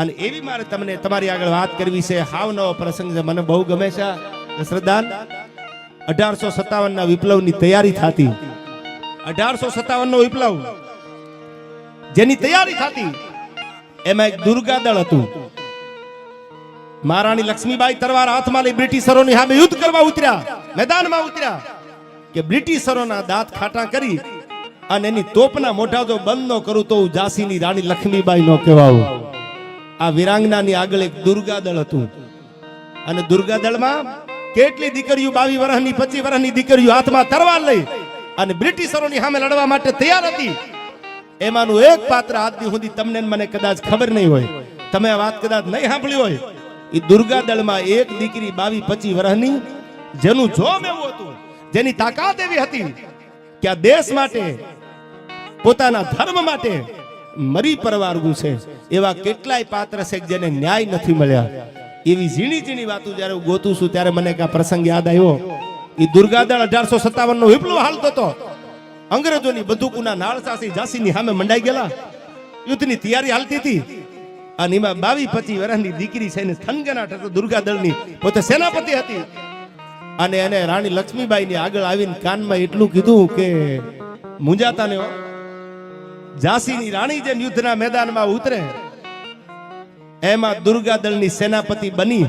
અને એવી મારે તમને તમારી આગળ વાત કરવી છે. હાવ નવો પ્રસંગ છે. મને બહુ ગમે છે. દશરથદાન અઢારસો સત્તાવન ના વિપ્લવની તૈયારી થતી. અઢારસો સત્તાવન નો વિપ્લવ જેની તૈયારી થતી, એમાં એક દુર્ગાદળ હતું. મહારાણી લક્ષ્મીબાઈ તરવાર હાથમાં લઈ બ્રિટિશરોની સામે યુદ્ધ કરવા ઉતર્યા. મેદાનમાં ઉતર્યા કે બ્રિટિશરોના દાંત ખાટા કરી અને એની તોપના મોઢા જો બંધ ન કરું તો હું ઝાંસીની રાણી લક્ષ્મીબાઈ નો કહેવાઉં. આ વિરાંગનાની આગળ એક દુર્ગાદળ હતું. અને દુર્ગાદળમાં કેટલી દીકરીઓ બાવી વર્ષની પચીસ વર્ષની દીકરીઓ હાથમાં તરવાર લઈ અને બ્રિટિશરોની સામે લડવા માટે તૈયાર હતી. એમાંનું એક પાત્ર આજની સુધી તમને મને કદાચ ખબર નહીં હોય. તમે આ વાત કદાચ નહીં સાંભળી હોય. એ દુર્ગાદળમાં એક દીકરી બાવી પચી વર્ષની જેનું જોમ એવું હતું, જેની તાકાત એવી હતી કે આ દેશ માટે, પોતાના ધર્મ માટે મરી પરવારવું છે. એવા કેટલાય પાત્ર છે જેને ન્યાય નથી મળ્યા. એવી ઝીણી ઝીણી વાતો જ્યારે હું ગોતું છું, ત્યારે મને આ પ્રસંગ યાદ આવ્યો. એ દુર્ગાદળ અઢારસો સત્તાવન નો વિપ્લવ હાલતો હતો. અંગ્રેજોની બંદૂકોના નાળસાસી ઝાંસીની સામે મંડાઈ ગયેલા. યુદ્ધની તૈયારી હાલતી હતી. અને એમાં બાવી પચી વર્ષની દીકરી છે ને થનગનાટ હતો, દુર્ગાદળની. પોતે સેનાપતિ હતી. અને એને રાણી લક્ષ્મીબાઈની આગળ આવીને કાનમાં એટલું કીધું કે, મુંજાતા ને. ઝાંસીની રાણી જેમ યુદ્ધના મેદાનમાં ઉતરે. એમાં દુર્ગાદળની સેનાપતિ બની.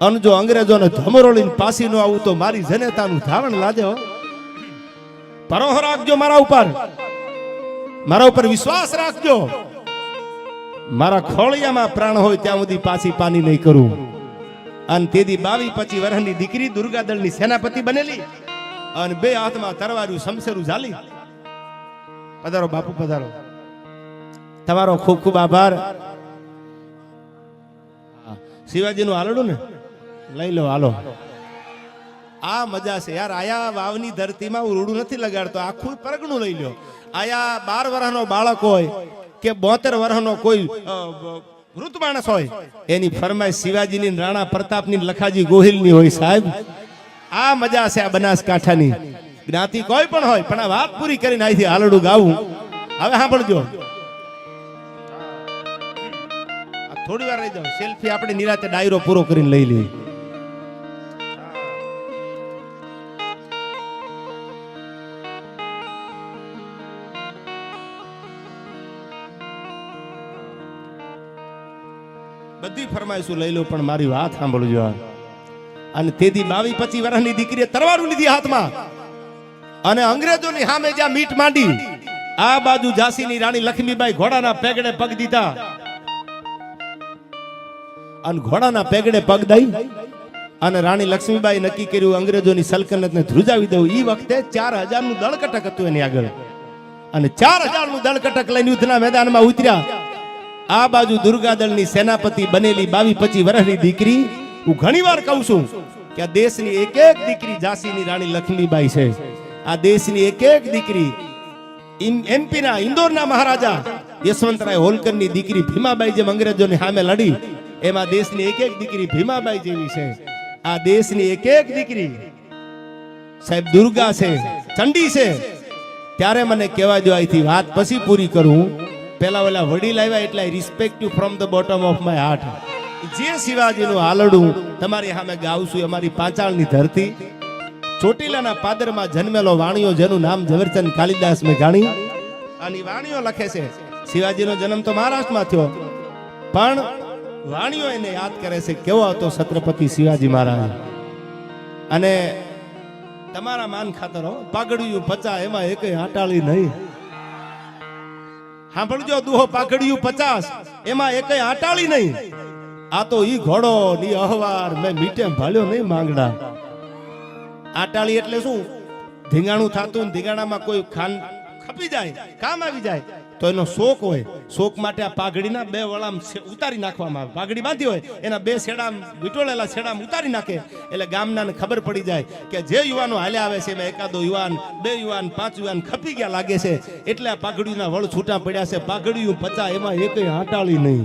અને જો અંગ્રેજોને ધમરોળીને પાસી ન આવું તો મારી જનેતાનું ધાવણ લાજે પરોહ રાખજો મારા ઉપર. મારા ઉપર વિશ્વાસ રાખજો. મારા ખોળિયામાં પ્રાણ હોય ત્યાં સુધી પાછી પાની નહીં કરું. અને તેથી બાવી પચી વર્ષની દીકરી દુર્ગાદળની સેનાપતિ બનેલી. અને બે હાથમાં તરવારું શમશેરું ઝાલી. પધારો, બાપુ, પધારો. તમારો ખૂબ ખૂબ આભાર. શિવાજીનું હાલડું ને? લઈ લો, હાલો. આ મજા છે યાર, આયા વાવની ધરતીમાં હું રૂડું નથી લગાડતો, આખું પરગણું લઈ લો આયા બાર વર્ષનો બાળક હોય કે બોતેર વર્ષનો કોઈ વૃદ્ધ માણસ હોય, એની ફરમાઈશ શિવાજીની રાણા પ્રતાપની લખાજી ગોહિલની હોય સાહેબ. આ મજા છે આ બનાસકાંઠાની. જ્ઞાતિ કોઈ પણ હોય, પણ આ વાત પૂરી કરીને અહીંથી હાલડું ગાવું. હવે સાંભળજો. થોડી વાર રહી જાઓ. સેલ્ફી આપણે નિરાતે ડાયરો પૂરો કરીને લઈ લઈએ. બધી ફરમાઈશું લઈ લો, પણ મારી વાત સાંભળજો અને તેથી બાવી પચી વર્ષની દીકરીએ તરવારું લીધી હાથમાં. અને અંગ્રેજોની સામે જ્યાં મીટ માંડી, આ બાજુ ઝાંસીની રાણી લક્ષ્મીબાઈ ઘોડાના પેગડે પગ દીધા. અને ઘોડાના પેગડે પગ દઈ અને રાણી લક્ષ્મીબાઈ નક્કી કર્યું, અંગ્રેજોની સલ્તનતને ધ્રુજાવી દઉં. એ વખતે ચાર હજારનું દળકટક હતું એની આગળ. અને ચાર હજારનું દળકટક લઈને યુદ્ધના મેદાનમાં ઉતર્યા. આ બાજુ દુર્ગાદળની સેનાપતિ બનેલી બાવી પચી વર્ષની દીકરી, હું ઘણીવાર કહું છું કે આ દેશની એક એક દીકરી ઝાંસીની રાણી લક્ષ્મીબાઈ છે. આ દેશની એક એક દીકરી એમપીના ઇન્દોરના મહારાજા યશવંતરાય હોલકરની દીકરી ભીમાબાઈ જેમ અંગ્રેજોની સામે લડી એમાં દેશની એક એક દીકરી ભીમાબાઈ જેવી છે આ દેશની એક એક દીકરી સાહેબ દુર્ગા છે ચંડી છે ત્યારે મને કહેવા જો અહીંથી વાત પછી પૂરી કરું પેલા ઓલા વડીલ આવ્યા એટલે respective from the bottom of my heart જે શિવાજીનું હાલડું તમારી સામે ગાવશું અમારી પાંચાળની ધરતી ચોટીલાના પાદરમાં જન્મેલો વાણિયો, જેનું નામ ઝવેરચંદ કાલિદાસ મેં જાણી. અને વાણિયો લખે છે. શિવાજીનો જન્મ તો મહારાષ્ટ્રમાં થયો. પણ વાણિયો એને યાદ કરે છે, કેવો હતો છત્રપતિ શિવાજી મહારાજ. અને તમારા માન ખાતર પાઘડિયું પચા એમાં એક હાટાળી નહીં. સાંભળજો, દુહો, પાઘડિયું પચાસ, એમાં એક હાટાળી નહીં. આ તો ઈ ઘોડો ની અહવાર, મેં મીટે ભાળ્યો નહીં માંગડા. આટાળી એટલે શું? ધીંગાણું થતું ધીંગાણામાં કોઈ ખાન ખપી જાય, કામ આવી જાય, તો એનો શોક હોય. શોક માટે આ પાઘડીના બે વળામ ઉતારી નાખવામાં આવે. પાઘડી બાંધી હોય, એના બે છેડામ વિટોળેલા છેડામ ઉતારી નાખે. એટલે ગામનાને ખબર પડી જાય કે જે યુવાનો હાલ્યા આવે છે, એમાં એકાદો યુવાન, બે યુવાન, પાંચ યુવાન ખપી ગયા લાગે છે. એટલે આ પાઘડીના વળ છૂટા પડ્યા છે. પાઘડીયું પચા, એમાં એક આટાળી નહીં.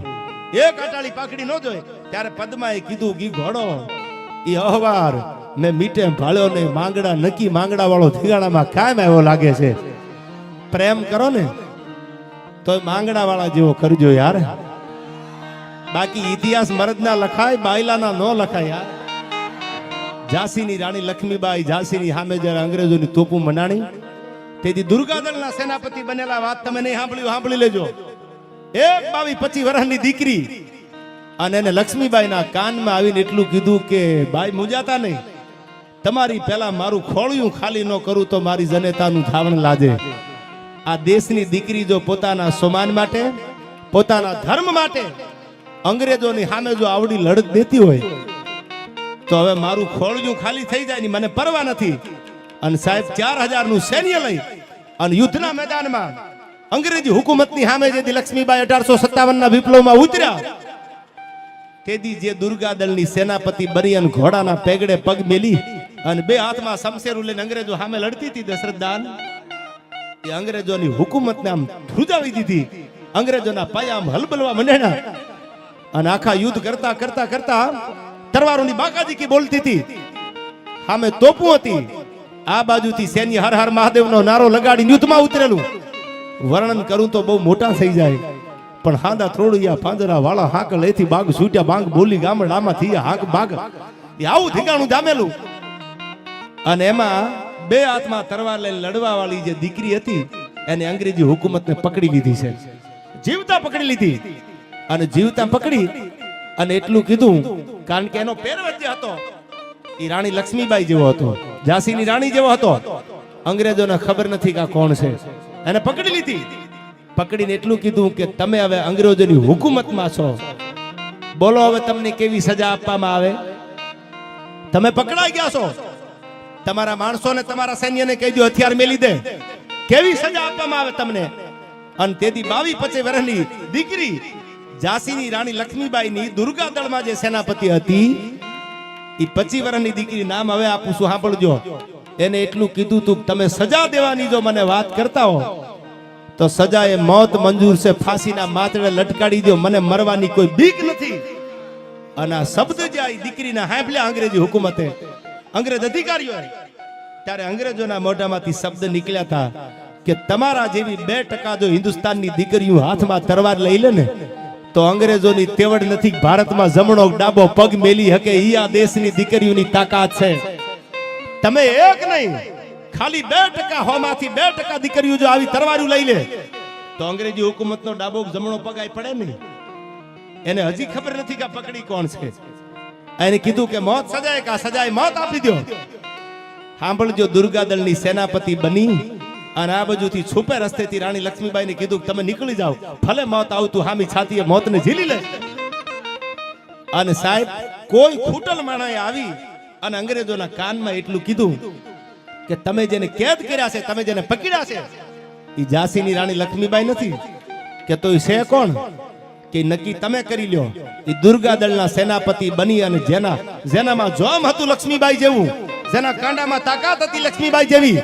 એક આટાળી પાઘડી ન જોઈ ત્યારે પદ્માએ કીધું, ગી ઘોડો એ અહવાર મેં મીઠે ભાળ્યો નહીં, માંગડા, નકી માંગડા વાળો ધીગાડામાં કાયમ આવ્યો લાગે છે. પ્રેમ કરો ને તો માંગડા વાળા જેવો કરજો યાર. બાકી ઇતિહાસ મરદના લખાય, બાયલાના ન લખાય યાર. ઝાંસીની રાણી લક્ષ્મીબાઈ ઝાંસીની સામે જ્યારે અંગ્રેજોની તોપું મનાણી, તેથી દુર્ગાદળના સેનાપતિ બનેલા વાત તમે નહીં સાંભળ્યું, સાંભળી લેજો. એક બાવી પચી વર્ષની દીકરી અને એને લક્ષ્મીબાઈના કાનમાં આવીને એટલું કીધું કે બાઈ મુજાતા નહીં. તમારી પહેલા મારું ખોળિયું ખાલી ન કરું તો મારી જનેતાનું ધાવણ લાજે. આ દેશની દીકરી જો પોતાના સમાન માટે, પોતાના ધર્મ માટે અંગ્રેજોની સામે જો આવડી લડત દેતી હોય, તો હવે મારું ખોળિયું ખાલી થઈ જાય ને મને પરવા નથી. અને સાહેબ ચાર હજારનું સૈન્ય લઈ અને યુદ્ધના મેદાનમાં અંગ્રેજી હુકુમતની સામે જે લક્ષ્મીબાઈ અઢારસો સત્તાવનના વિપ્લવમાં ઉતર્યા, તેથી જે દુર્ગા દળની સેનાપતિ બની અને ઘોડાના પેગડે પગ મેલી અને બે હાથમાં શમશેરું લઈને અંગ્રેજો સામે લડતી હતી દશરથદાન. એ અંગ્રેજોની હુકુમતને આમ ધ્રુજાવી દીધી. અંગ્રેજોના પાયા આમ હલબલવા મંડ્યા. અને આખા યુદ્ધ કરતા કરતા કરતા તરવારોની બાકાજી બોલતી હતી. સામે તોપું હતી. આ બાજુથી સૈન્ય હર હર મહાદેવનો નારો લગાડી યુદ્ધમાં ઉતરેલું. વર્ણન કરું તો બહુ મોટા થઈ જાય. પણ હાંદા ત્રોડિયા પાંજરા વાળા હાંક લેથી બાગ છૂટ્યા બાંગ બોલી ગામડામાં થી હાંક બાગ. આવું ઠીકાણું જામેલું. અને એમાં બે હાથમાં તરવાર લઈને લડવા વાળી જે દીકરી હતી, એને અંગ્રેજી હુકુમતને પકડી લીધી છે. જીવતા પકડી લીધી. અને જીવતા પકડી અને એટલું કીધું, કારણ કે એનો પહેરવેશ હતો એ રાણી લક્ષ્મીબાઈ જેવો હતો, ઝાંસીની રાણી જેવો હતો. અંગ્રેજોને ખબર નથી કે આ કોણ છે. એને પકડી લીધી. પકડીને એટલું કીધું કે તમે હવે અંગ્રેજોની હુકુમતમાં છો. બોલો હવે તમને કેવી સજા આપવામાં આવે? તમે પકડાઈ ગયા છો? તમારા માણસોને તમારા સૈન્યને કહી દો હથિયાર મેલી દે. કેવી સજા આપવામાં આવે તમને? અને તેથી બાવી પચે વર્ષની દીકરી ઝાંસીની રાણી લક્ષ્મીબાઈની દુર્ગા દળમાં જે સેનાપતિ હતી એ પચી વર્ષની દીકરી નામ હવે આપું છું સાંભળજો. એને એટલું કીધું તું તમે સજા દેવાની જો મને વાત કરતા હો, તો સજા એ મોત મંજૂર છે, ફાંસીના માથડે લટકાડી દો મને મરવાની કોઈ બીક નથી. અને આ શબ્દ જે આ દીકરીના હાંભલ્યા અંગ્રેજી હુકુમતે. અંગ્રેજ અધિકારીઓ ત્યારે અંગ્રેજોના મોઢામાંથી શબ્દ નીકળ્યા હતા કે તમારા જેવી બે ટકા જો હિન્દુસ્તાનની દીકરીઓ હાથમાં તરવાર લઈ લે ને, તો અંગ્રેજોની તેવડ નથી ભારતમાં જમણો ડાબો પગ મેલી હકે ઈ આ દેશની દીકરીઓની તાકાત છે. તમે એક નહીં, ખાલી બે ટકા હોમાંથી બે ટકા દીકરીઓ જો આવી તરવારું લઈ લે, તો અંગ્રેજી હુકુમતનો ડાબો જમણો પગ આઈ પડે નહીં. એને હજી ખબર નથી કે પકડી કોણ છે. એને કીધું કે મોત સજાય કે સજાય મોત આપી દો સાંભળજો, દુર્ગા દળની સેનાપતિ બની અને આ બાજુથી છુપે રસ્તેથી રાણી લક્ષ્મીબાઈને કીધું તમે નીકળી જાઓ. ભલે મોત આવતું, હામી છાતીએ મોતને ઝીલી લે. અને સાહેબ, કોઈ ખૂટલ માણાએ આવી અને અંગ્રેજોના કાનમાં એટલું કીધું કે તમે જેને કેદ કર્યા છે, તમે જેને પકડ્યા છે એ ઝાંસીની રાણી લક્ષ્મીબાઈ નથી. કે તો છે કોણ? કે નક્કી તમે કરી લ્યો. એ દુર્ગાદળના સેનાપતિ બની અને જેના, જેનામાં જોમ હતું લક્ષ્મીબાઈ જેવું. જેના કાંડામાં તાકાત હતી લક્ષ્મીબાઈ જેવી.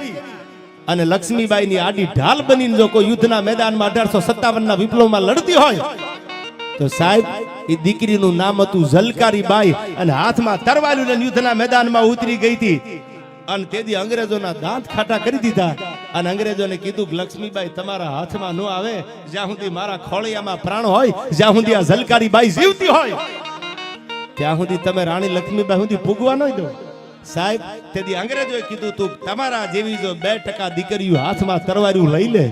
અને લક્ષ્મીબાઈની આડી ઢાલ બનીને જો કોઈ યુદ્ધના મેદાનમાં અઢારસો સત્તાવન ના વિપ્લવમાં લડતી હોય, તો સાહેબ, એ દીકરીનું નામ હતું ઝલકારી બાઈ અને હાથમાં તરવાલું લઈને યુદ્ધના મેદાનમાં ઉતરી ગઈ હતી. અને તેથી અંગ્રેજોના દાંત ખાટા કરી દીધા. અને અંગ્રેજોને કીધું કે, લક્ષ્મીબાઈ, તમારા હાથમાં ન આવે. જ્યાં સુધી મારા ખોળિયામાં પ્રાણ હોય, જ્યાં સુધી આ ઝલકારી બાઈ જીવતી હોય, ત્યાં સુધી તમે રાણી લક્ષ્મીબાઈ સુધી ભૂગવા નહીં દો. સાહેબ, તેથી અંગ્રેજોએ કીધું તું, તમારા જેવી જો બે ટકા દીકરીઓ હાથમાં તરવાર્યું લઈ લે,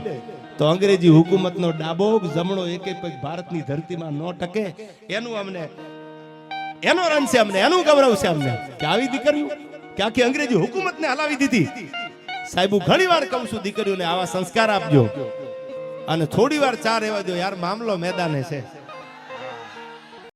તો અંગ્રેજી હુકુમતનો ડાબો જમણો એક પગ ભારતની ધરતીમાં ન ટકે. એનું અમને, એનો રન છે અમને, એનું ગૌરવ છે અમને કે આવી દીકરીઓ, કે આખી અંગ્રેજી હુકુમતને હલાવી દીધી. સાહેબ, હું ઘણી વાર કહું છું, દીકરીઓને આવા સંસ્કાર આપજો. અને થોડી વાર ચાર રહેવા જો યાર, મામલો મેદાને છે.